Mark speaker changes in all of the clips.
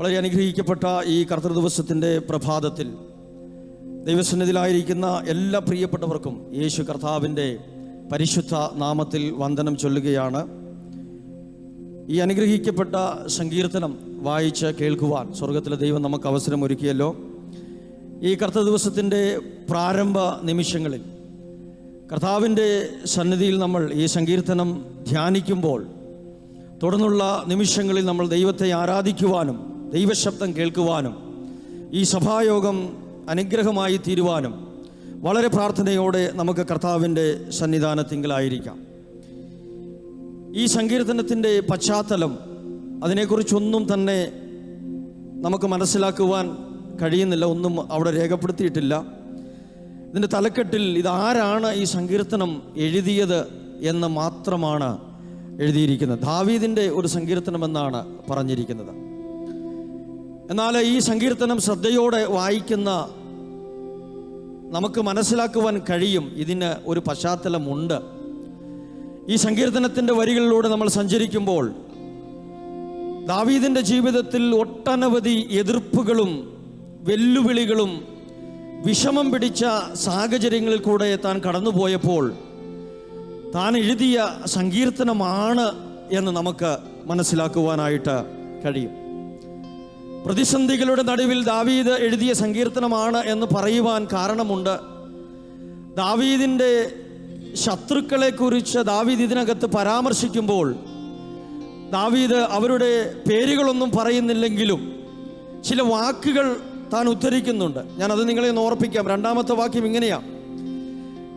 Speaker 1: വളരെ അനുഗ്രഹിക്കപ്പെട്ട ഈ കർത്തൃ ദിവസത്തിന്റെ പ്രഭാതത്തിൽ ദൈവസന്നിധിയിലായിരിക്കുന്ന എല്ലാ പ്രിയപ്പെട്ടവർക്കും യേശു കർത്താവിന്റെ പരിശുദ്ധ നാമത്തിൽ വന്ദനം ചൊല്ലുകയാണ്. ഈ അനുഗ്രഹിക്കപ്പെട്ട സങ്കീർത്തനം വായിച്ച് കേൾക്കുവാൻ സ്വർഗത്തിലെ ദൈവം നമുക്ക് അവസരം ഒരുക്കിയല്ലോ. ഈ കർത്തൃ ദിവസത്തിന്റെ പ്രാരംഭ നിമിഷങ്ങളിൽ കർത്താവിന്റെ സന്നിധിയിൽ നമ്മൾ ഈ സങ്കീർത്തനം ധ്യാനിക്കുമ്പോൾ തുടർന്നുള്ള നിമിഷങ്ങളിൽ നമ്മൾ ദൈവത്തെ ആരാധിക്കുവാനും ദൈവശബ്ദം കേൾക്കുവാനും ഈ സഭായോഗം അനുഗ്രഹമായി തീരുവാനും വളരെ പ്രാർത്ഥനയോടെ നമുക്ക് കർത്താവിന്റെ സന്നിധാനത്തിങ്കിലായിരിക്കാം. ഈ സങ്കീർത്തനത്തിന്റെ പശ്ചാത്തലം അതിനെക്കുറിച്ചൊന്നും തന്നെ നമുക്ക് മനസ്സിലാക്കുവാൻ കഴിയുന്നില്ല ഒന്നും അവിടെ രേഖപ്പെടുത്തിയിട്ടില്ല. ഇതിന്റെ തലക്കെട്ടിൽ ഇതാരാണ് ഈ സങ്കീർത്തനം എഴുതിയത് എന്ന് മാത്രമാണ് എഴുതിയിരിക്കുന്നത്. ദാവീദിന്റെ ഒരു സങ്കീർത്തനം എന്നാണ് പറഞ്ഞിരിക്കുന്നത്. എന്നാൽ ഈ സങ്കീർത്തനം ശ്രദ്ധയോടെ വായിക്കുന്ന നമുക്ക് മനസ്സിലാക്കുവാൻ കഴിയും. ഇതിന് ഒരു പശ്ചാത്തലമുണ്ട്. ഈ സങ്കീർത്തനത്തിന്റെ വരികളിലൂടെ നമ്മൾ സഞ്ചരിക്കുമ്പോൾ ദാവീദിന്റെ ജീവിതത്തിൽ ഒട്ടനവധി എതിർപ്പുകളും വെല്ലുവിളികളും വിഷമം പിടിച്ച സാഹചര്യങ്ങളിൽ കൂടെ താൻ കടന്നുപോയപ്പോൾ താൻ എഴുതിയ സങ്കീർത്തനമാണ് എന്ന് നമുക്ക് മനസ്സിലാക്കുവാനായിട്ട് കഴിയും. പ്രതിസന്ധികളുടെ നടുവിൽ ദാവീദ് എഴുതിയ സങ്കീർത്തനമാണ് എന്ന് പറയുവാൻ കാരണമുണ്ട്. ദാവീദിന്റെ ശത്രുക്കളെക്കുറിച്ച് ദാവീദ് ഇതിനകത്ത് പരാമർശിക്കുമ്പോൾ ദാവീദ് അവരുടെ പേരുകളൊന്നും പറയുന്നില്ലെങ്കിലും ചില വാക്കുകൾ താൻ ഉദ്ധരിക്കുന്നുണ്ട്. ഞാനത് നിങ്ങളെ ഒന്ന് ഓർപ്പിക്കാം. രണ്ടാമത്തെ വാക്യം ഇങ്ങനെയാണ്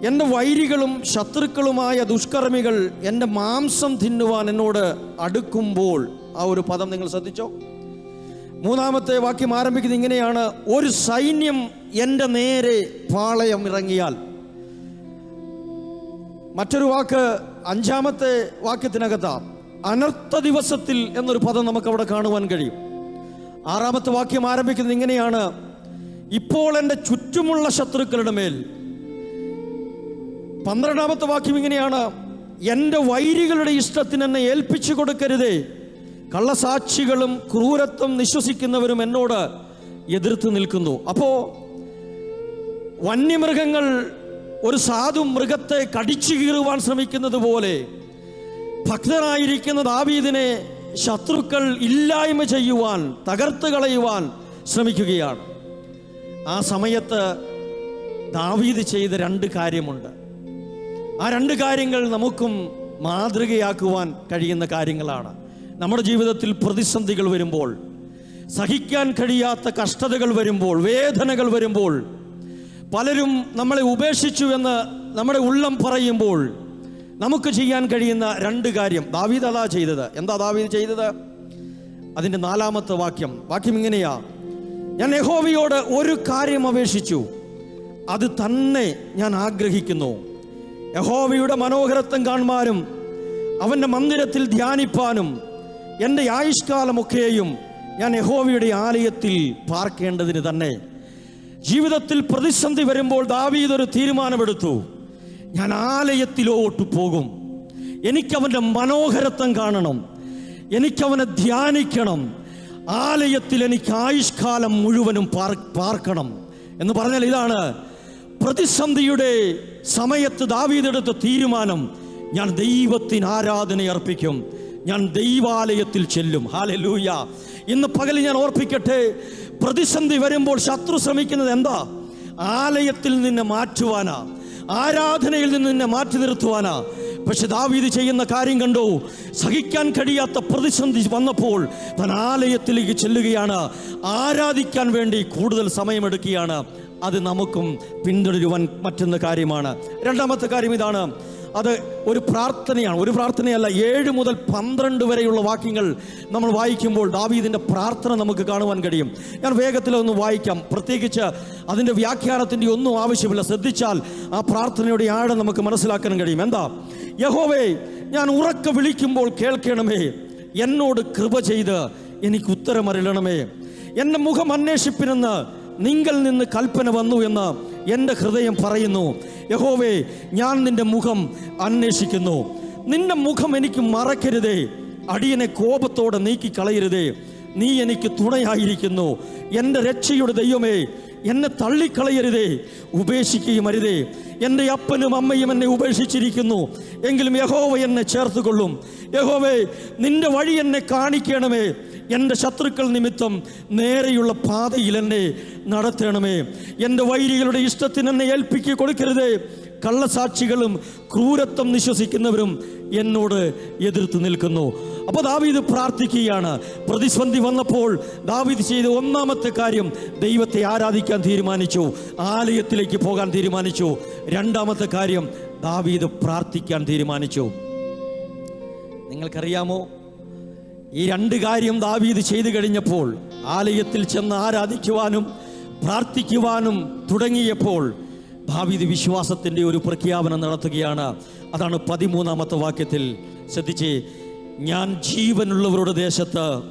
Speaker 1: എന്റെ വൈരികളും ശത്രുക്കളുമായ ദുഷ്കർമ്മികൾ എന്റെ മാംസം തിന്നുവാൻ എന്നോട് അടുക്കുമ്പോൾ ആ ഒരു പദം നിങ്ങൾ ശ്രദ്ധിച്ചോ? മൂന്നാമത്തെ വാക്യം ആരംഭിക്കുന്നത് ഇങ്ങനെയാണ്. ഒരു സൈന്യം എന്റെ നേരെ പാളയം ഇറങ്ങിയാൽ. മറ്റൊരു വാക്ക് അഞ്ചാമത്തെ വാക്യത്തിനകത്താണ് അനർത്ഥ ദിവസത്തിൽ എന്നൊരു പദം നമുക്ക് അവിടെ കാണുവാൻ കഴിയും. ആറാമത്തെ വാക്യം ആരംഭിക്കുന്നത് ഇങ്ങനെയാണ്. ഇപ്പോൾ എന്റെ ചുറ്റുമുള്ള ശത്രുക്കളുടെ മേൽ. പന്ത്രണ്ടാമത്തെ വാക്യം ഇങ്ങനെയാണ്. എന്റെ വൈരികളുടെ ഇഷ്ടത്തിന് എന്നെ ഏൽപ്പിച്ചു കൊടുക്കരുതേ. കള്ളസാക്ഷികളും ക്രൂരത്വം വിശ്വസിക്കുന്നവരും എന്നോട് എതിർത്ത് നിൽക്കുന്നു. അപ്പോ വന്യമൃഗങ്ങൾ ഒരു സാധു മൃഗത്തെ കടിച്ചു കീറുവാൻ ശ്രമിക്കുന്നത് പോലെ ഭക്തനായിരിക്കുന്ന ദാവീദിനെ ശത്രുക്കൾ ഇല്ലായ്മ ചെയ്യുവാൻ തകർത്ത് കളയുവാൻ ശ്രമിക്കുകയാണ്. ആ സമയത്ത് ദാവീദ് ചെയ്ത രണ്ട് കാര്യമുണ്ട്. ആ രണ്ട് കാര്യങ്ങൾ നമുക്കും മാതൃകയാക്കുവാൻ കഴിയുന്ന കാര്യങ്ങളാണ്. നമ്മുടെ ജീവിതത്തിൽ പ്രതിസന്ധികൾ വരുമ്പോൾ സഹിക്കാൻ കഴിയാത്ത കഷ്ടതകൾ വരുമ്പോൾ വേദനകൾ വരുമ്പോൾ പലരും നമ്മളെ ഉപേക്ഷിച്ചു എന്ന് നമ്മുടെ ഉള്ളം പറയുമ്പോൾ നമുക്ക് ചെയ്യാൻ കഴിയുന്ന രണ്ട് കാര്യം. ദാവീദ് അതാ ചെയ്തത്. എന്താ ദാവീദ് ചെയ്തത്? അതിന്റെ നാലാമത്തെ വാക്യം. വാക്യം ഇങ്ങനെയാ. ഞാൻ യഹോവയോട് ഒരു കാര്യം അപേക്ഷിച്ചു. അത് തന്നെ ഞാൻ ആഗ്രഹിക്കുന്നു. യഹോവയുടെ മനോഹരത്വം കാണുവാനും അവന്റെ മന്ദിരത്തിൽ ധ്യാനിപ്പാനും എന്റെ ആയുഷ്കാലമൊക്കെയും ഞാൻ യഹോവയുടെ ആലയത്തിൽ പാർക്കേണ്ടതിന് തന്നെ ജീവിതത്തിൽ പ്രതിസന്ധി വരുമ്പോൾ ദാവീദ് ഒരു തീരുമാനമെടുത്തു. ഞാൻ ആലയത്തിലോട്ട് പോകും. എനിക്കവന്റെ മനോഹരത്വം കാണണം. എനിക്കവനെ ധ്യാനിക്കണം. ആലയത്തിൽ എനിക്ക് ആയുഷ്കാലം മുഴുവനും പാർക്കണം എന്ന് പറഞ്ഞാൽ ഇതാണ് പ്രതിസന്ധിയുടെ സമയത്ത് ദാവീതെടുത്ത തീരുമാനം. ഞാൻ ദൈവത്തിന് ആരാധന അർപ്പിക്കും ഞാൻ ദൈവാലയത്തിൽ ചെല്ലും. ഹാലലൂയ ഇന്ന് പകൽ ഞാൻ ഓർപ്പിക്കട്ടെ പ്രതിസന്ധി വരുമ്പോൾ ശത്രു ശ്രമിക്കുന്നത് എന്താ? ആലയത്തിൽ നിന്നെ മാറ്റുവാനാ ആരാധനയിൽ നിന്ന് നിന്നെ മാറ്റി നിർത്തുവാനാ. പക്ഷെ ദാവീദ് ചെയ്യുന്ന കാര്യം കണ്ടു? സഹിക്കാൻ കഴിയാത്ത പ്രതിസന്ധി വന്നപ്പോൾ താൻ ആലയത്തിലേക്ക് ചെല്ലുകയാണ്. ആരാധിക്കാൻ വേണ്ടി കൂടുതൽ സമയമെടുക്കുകയാണ്. അത് നമുക്കും പിന്തുടരുവാൻ പറ്റുന്ന കാര്യമാണ്. രണ്ടാമത്തെ കാര്യം ഇതാണ്. അത് ഒരു പ്രാർത്ഥനയാണ്. ഒരു പ്രാർത്ഥനയല്ല ഏഴ് മുതൽ പന്ത്രണ്ട് വരെയുള്ള വാക്യങ്ങൾ നമ്മൾ വായിക്കുമ്പോൾ ദാവീദിന്റെ പ്രാർത്ഥന നമുക്ക് കാണുവാൻ കഴിയും. ഞാൻ വേഗത്തിലൊന്ന് വായിക്കാം. പ്രത്യേകിച്ച് അതിന്റെ വ്യാഖ്യാനത്തിന്റെ ഒന്നും ആവശ്യമില്ല. ശ്രദ്ധിച്ചാൽ ആ പ്രാർത്ഥനയുടെ ആഴം നമുക്ക് മനസ്സിലാക്കാൻ കഴിയും. എന്താ? യഹോവേ ഞാൻ ഉറക്ക വിളിക്കുമ്പോൾ കേൾക്കണമേ. എന്നോട് കൃപ ചെയ്ത് എനിക്ക് ഉത്തരമറിയണമേ എന്റെ മുഖം അന്വേഷിപ്പിനെന്ന് നിങ്ങൾ നിന്ന് കൽപ്പന വന്നു എന്ന് എന്റെ ഹൃദയം പറയുന്നു. യഹോവേ ഞാൻ നിന്റെ മുഖം അന്വേഷിക്കുന്നു. നിന്റെ മുഖം എനിക്ക് മറക്കരുതേ. അടിയനെ കോപത്തോടെ നീക്കി കളയരുതേ നീ എനിക്ക് തുണയായിരിക്കുന്നു. എന്റെ രക്ഷയുടെ ദൈവമേ എന്നെ തള്ളിക്കളയരുതേ ഉപേക്ഷിക്കുകയും അരുതേ. എന്റെ അപ്പനും അമ്മയും എന്നെ ഉപേക്ഷിച്ചിരിക്കുന്നു. എങ്കിലും യഹോവ എന്നെ ചേർത്തുകൊള്ളും. യഹോവേ നിന്റെ വഴി എന്നെ കാണിക്കണമേ. എന്റെ ശത്രുക്കൾ നിമിത്തം നേരെയുള്ള പാതയിൽ എന്നെ നടത്തണമേ. എന്റെ വൈരികളുടെ ഇഷ്ടത്തിന് എന്നെ ഏൽപ്പിക്കുക കൊടുക്കരുതേ. കള്ളസാക്ഷികളും ക്രൂരത്വം വിശ്വസിക്കുന്നവരും എന്നോട് എതിർത്ത് നിൽക്കുന്നു. അപ്പോൾ ദാവീദ് പ്രാർത്ഥിക്കുകയാണ്. പ്രതിസന്ധി വന്നപ്പോൾ ദാവീദ് ചെയ്ത ഒന്നാമത്തെ കാര്യം ദൈവത്തെ ആരാധിക്കാൻ തീരുമാനിച്ചു. ആലയത്തിലേക്ക് പോകാൻ തീരുമാനിച്ചു. രണ്ടാമത്തെ കാര്യം ദാവീദ് പ്രാർത്ഥിക്കാൻ തീരുമാനിച്ചു. നിങ്ങൾക്കറിയാമോ? ഈ രണ്ട് കാര്യം ദാവീദ് ചെയ്തു കഴിഞ്ഞപ്പോൾ ആലയത്തിൽ ചെന്ന് ആരാധിക്കുവാനും പ്രാർത്ഥിക്കുവാനും തുടങ്ങിയപ്പോൾ ദാവീദ് വിശ്വാസത്തിന്റെ ഒരു പ്രഖ്യാപനം നടത്തുകയാണ്. അതാണ് പതിമൂന്നാമത്തെ വാക്യത്തിൽ. ശ്രദ്ധിച്ച് ഞാൻ ജീവനുള്ളവരുടെ ദേശത്ത്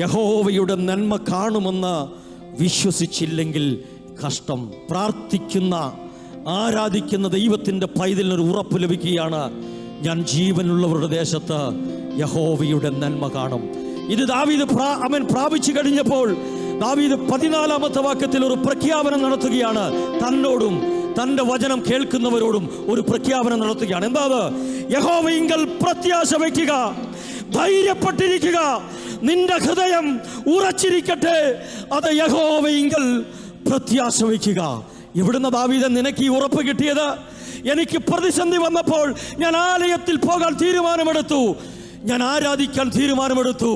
Speaker 1: യഹോവയുടെ നന്മ കാണുമെന്ന് വിശ്വസിച്ചില്ലെങ്കിൽ കഷ്ടം. പ്രാർത്ഥിക്കുന്ന ആരാധിക്കുന്ന ദൈവത്തിന്റെ പൈതലിനൊരു ഉറപ്പ് ലഭിക്കുകയാണ്. ഞാൻ ജീവനുള്ളവരുടെ ദേശത്ത് യഹോവയുടെ നന്മ കാണും. ഇത് ദാവീദ് അവൻ പ്രാപിച്ചു കഴിഞ്ഞപ്പോൾ ദാവീദ് പതിനാലാമത്തെ വാക്യത്തിൽ ഒരു പ്രഖ്യാപനം നടത്തുകയാണ്. തന്നോടും തന്റെ വചനം കേൾക്കുന്നവരോടും ഒരു പ്രഖ്യാപനം നടത്തുകയാണ്. എന്താ അത് യഹോവയിങ്കൽ പ്രത്യാശ വയ്ക്കുക ധൈര്യപ്പെട്ടിരിക്കുക നിന്റെ ഹൃദയം ഉറച്ചിരിക്കട്ടെ അത് യഹോവയിങ്കൽ പ്രത്യാശ വയ്ക്കുക. എവിടുന്ന ദാവീദ നിനക്ക് ഈ ഉറപ്പ് കിട്ടിയത്? എനിക്ക് പ്രതിസന്ധി വന്നപ്പോൾ ഞാൻ ആലയത്തിൽ പോകാൻ തീരുമാനമെടുത്തു. ഞാൻ ആരാധിക്കാൻ തീരുമാനമെടുത്തു.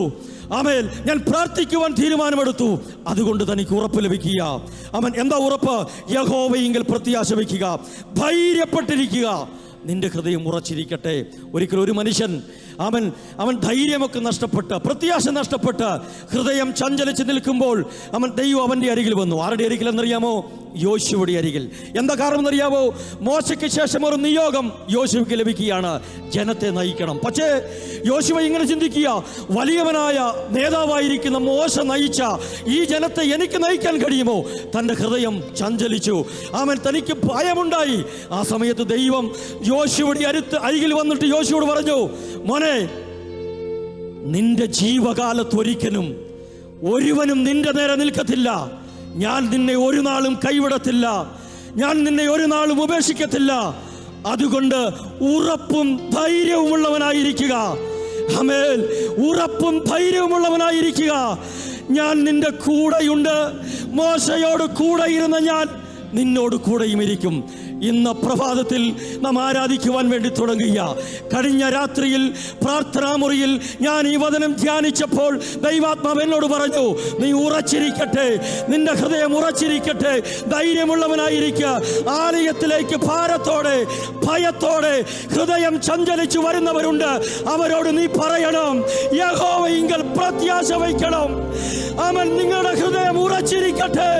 Speaker 1: ആമേൽ ഞാൻ പ്രാർത്ഥിക്കുവാൻ തീരുമാനമെടുത്തു. അതുകൊണ്ട് തനിക്ക് ഉറപ്പ് ലഭിക്കുക. അവൻ എന്താ ഉറപ്പ്? യഹോവയെങ്കിൽ പ്രത്യാശ വയ്ക്കുക. ധൈര്യപ്പെട്ടിരിക്കുക. നിന്റെ ഹൃദയം ഉറച്ചിരിക്കട്ടെ. ഒരിക്കലും ഒരു മനുഷ്യൻ അവൻ അവൻ ധൈര്യമൊക്കെ നഷ്ടപ്പെട്ട് പ്രത്യാശ നഷ്ടപ്പെട്ട് ഹൃദയം ചഞ്ചലിച്ച് നിൽക്കുമ്പോൾ അവൻ ദൈവം അവന്റെ അരികിൽ വന്നു. ആരുടെ അരികിൽ എന്നറിയാമോ യോശുവയുടെ അരികിൽ. എന്താ കാരണം എന്നറിയാമോ മോശയ്ക്ക് ശേഷം ഒരു നിയോഗം യോശുവയ്ക്ക് ലഭിക്കുകയാണ്. ജനത്തെ നയിക്കണം. പക്ഷേ യോശുവ ഇങ്ങനെ ചിന്തിക്കുക വലിയവനായ നേതാവായിരിക്കുന്ന മോശ നയിച്ച ഈ ജനത്തെ എനിക്ക് നയിക്കാൻ കഴിയുമോ? തന്റെ ഹൃദയം ചഞ്ചലിച്ചു. അവൻ തനിക്ക് ഭയമുണ്ടായി. ആ സമയത്ത് ദൈവം യോശുവിടെ അരുത്ത് അരികിൽ വന്നിട്ട് യോശുവോട് പറഞ്ഞു മോനെ നിന്റെ ജീവകാലത്ത് ഒരിക്കലും ഒരുവനും നിന്റെ നേരെ നിൽക്കത്തില്ല. ഞാൻ നിന്നെ ഒരു നാളും കൈവിടത്തില്ല. ഞാൻ നിന്നെ ഒരു നാളും ഉപേക്ഷിക്കത്തില്ല. അതുകൊണ്ട് ഉറപ്പും ധൈര്യവും ഉള്ളവനായിരിക്കുക ഹമേൽ ഉറപ്പും ധൈര്യവും ഉള്ളവനായിരിക്കുക ഞാൻ നിന്റെ കൂടെയുണ്ട്. മോശയോട് കൂടെ ഇരുന്ന ഞാൻ നിന്നോട് കൂടെയും ഇരിക്കും ഇന്ന് പ്രഭാതത്തിൽ നാം ആരാധിക്കുവാൻ വേണ്ടി തുടങ്ങുക കഴിഞ്ഞ രാത്രിയിൽ പ്രാർത്ഥനാ മുറിയിൽ ഞാൻ ഈ വചനം ധ്യാനിച്ചപ്പോൾ ദൈവാത്മാവ് എന്നോട് പറഞ്ഞു നീ ഉറച്ചിരിക്കട്ടെ നിന്റെ ഹൃദയം ഉറച്ചിരിക്കട്ടെ ധൈര്യമുള്ളവനായിരിക്കുക. ആലയത്തിലേക്ക് ഭാരത്തോടെ ഭയത്തോടെ ഹൃദയം ചഞ്ചലിച്ചു വരുന്നവരുണ്ട്. അവരോട് നീ പറയണം യഹോവയിങ്കൽ പ്രത്യാശ വയ്ക്കണം. അവൻ നിങ്ങളുടെ ഹൃദയം ഉറച്ചിരിക്കട്ടെ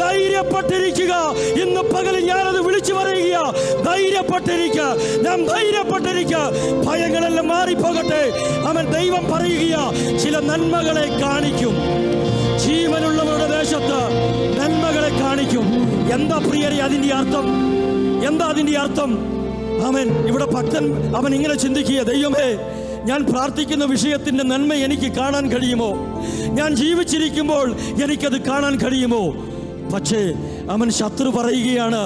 Speaker 1: ധൈര്യപ്പെട്ടിരിക്കുക. ഇന്ന് പകലിൽ ഞാനത് വിളിച്ചു പറയുക. ധൈര്യപ്പെട്ടിരിക്കുക നാം ധൈര്യപ്പെട്ടിരിക്കുക ഭയങ്ങളെല്ലാം മാറിപ്പോകട്ടെ. അവൻ ദൈവം പറയുക ചില നന്മകളെ കാണിക്കും. ജീവനുള്ളവരുടെ ദേശത്ത് നന്മകളെ കാണിക്കും. എന്താ പ്രിയരെ അതിന്റെ അർത്ഥം? എന്താ അതിന്റെ അർത്ഥം? അവൻ ഇവിടെ ഭക്തൻ അവൻ ഇങ്ങനെ ചിന്തിക്കുക ദൈവമേ ഞാൻ പ്രാർത്ഥിക്കുന്ന വിഷയത്തിന്റെ നന്മ എനിക്ക് കാണാൻ കഴിയുമോ? ഞാൻ ജീവിച്ചിരിക്കുമ്പോൾ എനിക്കത് കാണാൻ കഴിയുമോ? പക്ഷേ അവൻ ശത്രു പറയുകയാണ്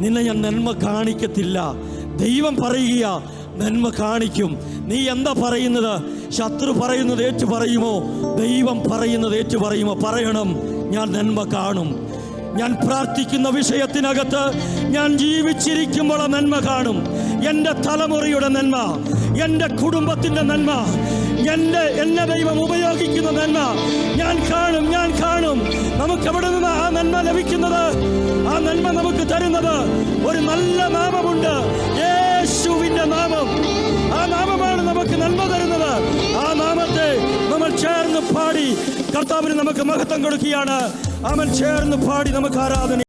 Speaker 1: നിന്നെ ഞാൻ നന്മ കാണിക്കത്തില്ല. ദൈവം പറയുക നന്മ കാണിക്കും. നീ എന്താ പറയുന്നത്? ശത്രു പറയുന്നത് ഏറ്റു പറയുമോ? ദൈവം പറയുന്നത് ഏറ്റു പറയുമോ? പറയണം ഞാൻ നന്മ കാണും. ഞാൻ പ്രാർത്ഥിക്കുന്ന വിഷയത്തിനകത്ത് ഞാൻ ജീവിച്ചിരിക്കുമ്പോൾ നന്മ കാണും. എന്റെ തലമുറയുടെ നന്മ എന്റെ കുടുംബത്തിന്റെ നന്മ എന്റെ എന്നെ ദൈവം ഉപയോഗിക്കുന്ന നന്മ. ഞാൻ കാണും ഞാൻ കാണും. നമുക്ക് എവിടെ നിന്ന് നന്മ ലഭിക്കുന്നത് ആ നന്മ നമുക്ക് തരുന്നത് ഒരു നല്ല നാമമുണ്ട്. യേശുവിന്റെ നാമം. ആ നാമമാണ് നമുക്ക് നന്മ തരുന്നത്. ആ നാമത്തെ നമ്മൾ ചേർന്ന് പാടി കർത്താവിന് നമുക്ക് മഹത്വം കൊടുക്കുകയാണ്. അവൻ ചേർന്ന് പാടി നമുക്ക് ആരാധന